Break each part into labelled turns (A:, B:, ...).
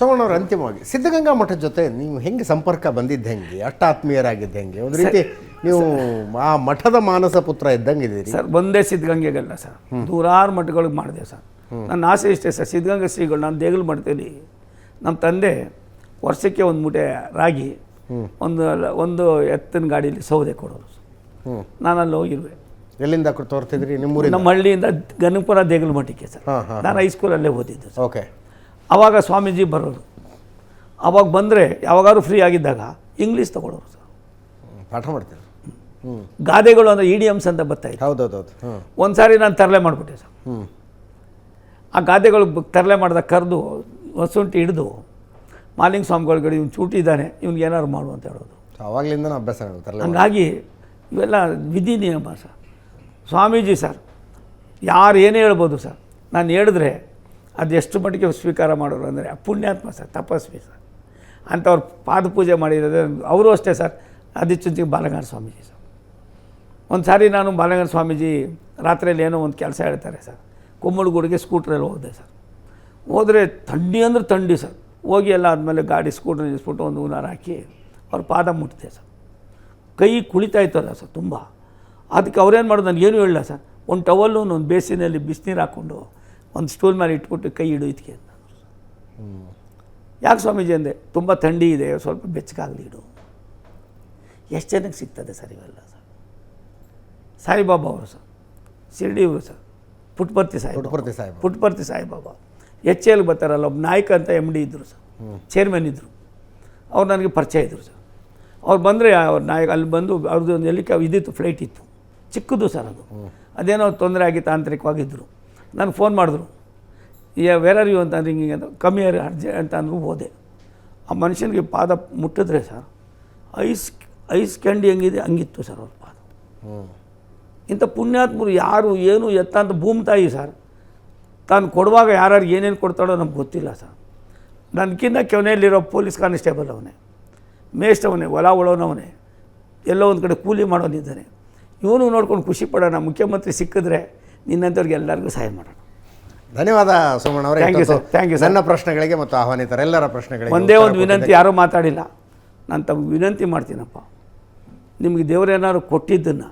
A: ಸೋಮಣ್ಣವ್ರ ಅಂತಿಮವಾಗಿ ಸಿದ್ಧಗಂಗಾ ಮಠದ ಜೊತೆ ನೀವು ಹೆಂಗೆ ಸಂಪರ್ಕ ಬಂದಿದ್ದು ಹೆಂಗೆ? ಅಷ್ಟ ಆತ್ಮೀಯರಾಗಿದ್ದು ಹೆಂಗೆ? ಒಂದು ರೀತಿ ನೀವು ಆ ಮಠದ ಮಾನಸ ಪುತ್ರ ಇದ್ದಂಗೆ ಇದ್ದೀರಿ
B: ಸರ್ ಒಂದೇ ಸಿದ್ಧಗಂಗೆಗಲ್ಲ ಸರ್. ನೂರಾರು ಮಠಗಳಿಗೆ ಮಾಡಿದೆ ಸರ್. ನನ್ನ ಆಸೆ ಇಷ್ಟೇ ಸರ್. ಸಿದ್ಧಗಂಗಾ ಶ್ರೀಗಳು ನಾನು ದೇಗುಲ ಮಾಡ್ತೀನಿ. ನಮ್ಮ ತಂದೆ ವರ್ಷಕ್ಕೆ ಒಂದು ಮೂಟೆ ರಾಗಿ ಒಂದು ಒಂದು ಎತ್ತಿನ ಗಾಡೀಲಿ ಸೌದೆ ಕೊಡೋರು ನಾನು ಅಲ್ಲಿ ಹೋಗಿರುವೆ
A: ಎಲ್ಲಿಂದ ತೋರ್ತಿದ್ರಿ? ನಿಮ್ಮೂರಿಂದ?
B: ನಮ್ಮ ಹಳ್ಳಿಯಿಂದ ಗನಪುರ ದೇಗುಲು ಮಠಕ್ಕೆ ಸರ್. ನಾನು ಹೈಸ್ಕೂಲಲ್ಲೇ ಓದಿದ್ದು ಸರ್.
A: ಓಕೆ
B: ಆವಾಗ ಸ್ವಾಮೀಜಿ ಬರೋರು. ಅವಾಗ ಬಂದರೆ ಯಾವಾಗಾದ್ರೂ ಫ್ರೀ ಆಗಿದ್ದಾಗ ಇಂಗ್ಲೀಷ್ ತೊಗೊಳೋರು ಸರ್.
A: ಪಾಠ ಮಾಡ್ತೀವಿ ಹ್ಞೂ
B: ಗಾದೆಗಳು ಅಂದರೆ ಇಡಿಯಮ್ಸ್ ಅಂತ ಬರ್ತಾಯಿತ್ತು
A: ಹೌದೌದೌದು ಹ್ಞೂ
B: ಒಂದು ಸಾರಿ ನಾನು ತರಲೆ ಮಾಡಿಬಿಟ್ಟೆ ಸರ್.
A: ಹ್ಞೂ
B: ಆ ಗಾದೆಗಳು ತರಲೆ ಮಾಡಿದಾಗ ಕರೆದು ಹೊಸುಂಟಿ ಹಿಡಿದು ಮಾಲಿಂಗ ಸ್ವಾಮಿಗಳಿಗೆ ಇವ್ನು ಚೂಟಿ ಇದ್ದಾನೆ ಇವ್ನಿಗೆ ಏನಾದ್ರು ಮಾಡು ಅಂತ ಹೇಳೋದು.
A: ಅವಾಗಲಿಂದ ಅಭ್ಯಾಸ
B: ಹಂಗಾಗಿ ಇವೆಲ್ಲ ವಿಧಿ ನಿಯಮ ಸರ್. ಸ್ವಾಮೀಜಿ ಸರ್ ಯಾರು ಏನೇ ಹೇಳ್ಬೋದು ಸರ್ ನಾನು ಹೇಳಿದ್ರೆ ಅದು ಎಷ್ಟು ಮಟ್ಟಿಗೆ ಸ್ವೀಕಾರ ಮಾಡೋರು ಅಂದರೆ, ಪುಣ್ಯಾತ್ಮ ಸರ್, ತಪಸ್ವಿ ಸರ್. ಅಂಥವ್ರು ಪಾದ ಪೂಜೆ ಮಾಡಿರೋದು ಅವರು ಅಷ್ಟೇ ಸರ್ ಆದಿಚುಂಚಿಗೆ ಬಾಲಗಾರ ಸ್ವಾಮೀಜಿ ಸರ್. ಒಂದು ಸಾರಿ ನಾನು ಬಾಲಗಾರ ಸ್ವಾಮೀಜಿ ರಾತ್ರಿಯಲ್ಲಿ ಏನೋ ಒಂದು ಕೆಲಸ ಹೇಳ್ತಾರೆ ಸರ್. ಕುಮ್ಮಳಗೂಡಿಗೆ ಸ್ಕೂಟ್ರಲ್ಲಿ ಹೋದೆ ಸರ್. ಹೋದರೆ ಥಂಡಿ ಅಂದ್ರೆ ಥಂಡಿ ಸರ್. ಹೋಗಿ ಎಲ್ಲ ಆದಮೇಲೆ ಗಾಡಿ ಸ್ಕೂಟ್ರ್ ನಿಲ್ಲಿಸ್ಬಿಟ್ಟು ಒಂದು ಹೂನಾರು ಹಾಕಿ ಅವ್ರ ಪಾದ ಮುಟ್ಟಿದೆ ಸರ್. ಕೈ ಕುಳಿತಾ ಇತ್ತಲ್ಲ ಸರ್ ತುಂಬ. ಅದಕ್ಕೆ ಅವ್ರೇನು ಮಾಡೋದು, ನನಗೇನು ಹೇಳಿಲ್ಲ ಸರ್. ಒಂದು ಟವಲ್ಲು, ಒಂದು ಬೇಸಿನಲ್ಲಿ ಬಿಸಿನೀರು ಹಾಕ್ಕೊಂಡು ಒಂದು ಸ್ಟೂಲ್ ಮೇಲೆ ಇಟ್ಬಿಟ್ಟು ಕೈ ಇಡು ಇದಕ್ಕೆ ಅಂತ. ಯಾಕೆ ಸ್ವಾಮೀಜಿ ಅಂದೆ? ತುಂಬ ಥಂಡಿ ಇದೆ ಸ್ವಲ್ಪ ಬೆಚ್ಚಗಾಗಲಿ ಇಡು. ಎಷ್ಟು ಜನಕ್ಕೆ ಸಿಗ್ತದೆ ಸರ್ ಇವೆಲ್ಲ ಸರ್? ಸಾಯಿಬಾಬಾ ಅವರು sir ಶಿರ್ಡಿಯವರು sir Puttaparthi Sai
A: Puttaparthi Sai
B: Puttaparthi Saibaba. H L ಬರ್ತಾರಲ್ಲ ಒಬ್ಬ ನಾಯಕ ಅಂತ ಎಂ ಡಿ ಇದ್ದರು ಸರ್ ಚೇರ್ಮನ್ ಇದ್ದರು ಅವ್ರು ನನಗೆ ಪರಿಚಯ ಇದ್ದರು ಸರ್. ಅವ್ರು ಬಂದರೆ ಅವ್ರ ನಾಯಕ ಅಲ್ಲಿ ಬಂದು ಅವ್ರದ್ದು ಒಂದು ಎಲ್ಲಿಕ ಇದಿತ್ತು ಫ್ಲೈಟ್ ಇತ್ತು. ಚಿಕ್ಕದು ಸರ್ ಅದು. ಅದೇನೋ ತೊಂದರೆ ಆಗಿ ತಾಂತ್ರಿಕವಾಗಿದ್ದರು ನಾನು ಫೋನ್ ಮಾಡಿದ್ರು ಈ ವೇರ್ ಆರ್ ಯು ಅಂತ ಅಂದ್ರೆ ಹಿಂಗೆ ಅಂತ ಕಮ್ಮಿ ಯಾರು ಅರ್ಜೆ ಅಂತ ಅಂದ್ರೂ ಹೋದೆ. ಆ ಮನುಷ್ಯನಿಗೆ ಪಾದ ಮುಟ್ಟಿದ್ರೆ ಸರ್ ಐಸ್ ಐಸ್ ಕ್ಯಾಂಡಿ ಹೆಂಗಿದೆ ಹಂಗಿತ್ತು ಸರ್ ಅವ್ರ ಪಾದ. ಇಂಥ ಪುಣ್ಯಾತ್ಮರು ಯಾರು ಏನು ಎತ್ತ ಅಂತ ಭೂಮಿ ತಾಯಿ ಸರ್ ತಾನು ಕೊಡುವಾಗ ಯಾರ್ಯಾರು ಏನೇನು ಕೊಡ್ತಾಳೋ ನಮ್ಗೆ ಗೊತ್ತಿಲ್ಲ ಸರ್. ನನಗಿಂತ ಕೆವನೆಯಲ್ಲಿರೋ ಪೊಲೀಸ್ ಕಾನ್ಸ್ಟೇಬಲ್ ಅವನೇ ಮೇಷ್ಟವನೇ ಹೊಲ ಉಳೋನವನೇ ಎಲ್ಲೋ ಒಂದು ಕಡೆ ಕೂಲಿ ಮಾಡೋನಿದ್ದಾನೆ ಇವನು ನೋಡ್ಕೊಂಡು ಖುಷಿ ಪಡೋಣ ಮುಖ್ಯಮಂತ್ರಿ ಸಿಕ್ಕಿದ್ರೆ ನಿನ್ನಂಥವ್ರಿಗೆ ಎಲ್ಲರಿಗೂ ಸಹಾಯ ಮಾಡೋಣ.
A: ಧನ್ಯವಾದ ಸೋಮಣ್ಣ ಅವರೇ.
B: Thank
A: you
B: sir thank you
A: ನನ್ನ ಪ್ರಶ್ನೆಗಳಿಗೆ ಮತ್ತು ಆಹ್ವಾನಿತರೆಲ್ಲರ ಪ್ರಶ್ನೆಗಳಿಗೆ
B: ಒಂದೇ ಒಂದು ವಿನಂತಿ ಯಾರೂ ಮಾತಾಡಿಲ್ಲ. ನಾನು ತಮಗೆ ವಿನಂತಿ ಮಾಡ್ತೀನಪ್ಪ. ನಿಮಗೆ ದೇವರೇನಾದ್ರು ಕೊಟ್ಟಿದ್ದನ್ನು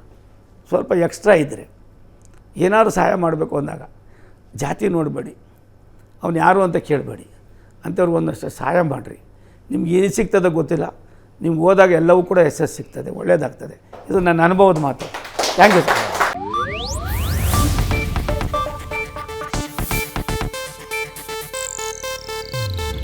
B: ಸ್ವಲ್ಪ ಎಕ್ಸ್ಟ್ರಾ ಇದ್ದರೆ ಏನಾದರೂ ಸಹಾಯ ಮಾಡಬೇಕು ಅಂದಾಗ ಜಾತಿ ನೋಡಬೇಡಿ. ಅವನು ಯಾರು ಅಂತ ಕೇಳಬೇಡಿ. ಅಂಥವ್ರಿಗೆ ಒಂದಷ್ಟು ಸಹಾಯ ಮಾಡಿರಿ. ನಿಮ್ಗೆ ಏನು ಸಿಗ್ತದೆ ಗೊತ್ತಿಲ್ಲ. ನಿಮ್ಗೆ ಹೋದಾಗ ಎಲ್ಲವೂ ಕೂಡ ಯಶಸ್ಸು ಸಿಗ್ತದೆ. ಒಳ್ಳೆಯದಾಗ್ತದೆ ಇದು ನನ್ನ ಅನುಭವದ ಮಾತು. Thank you sir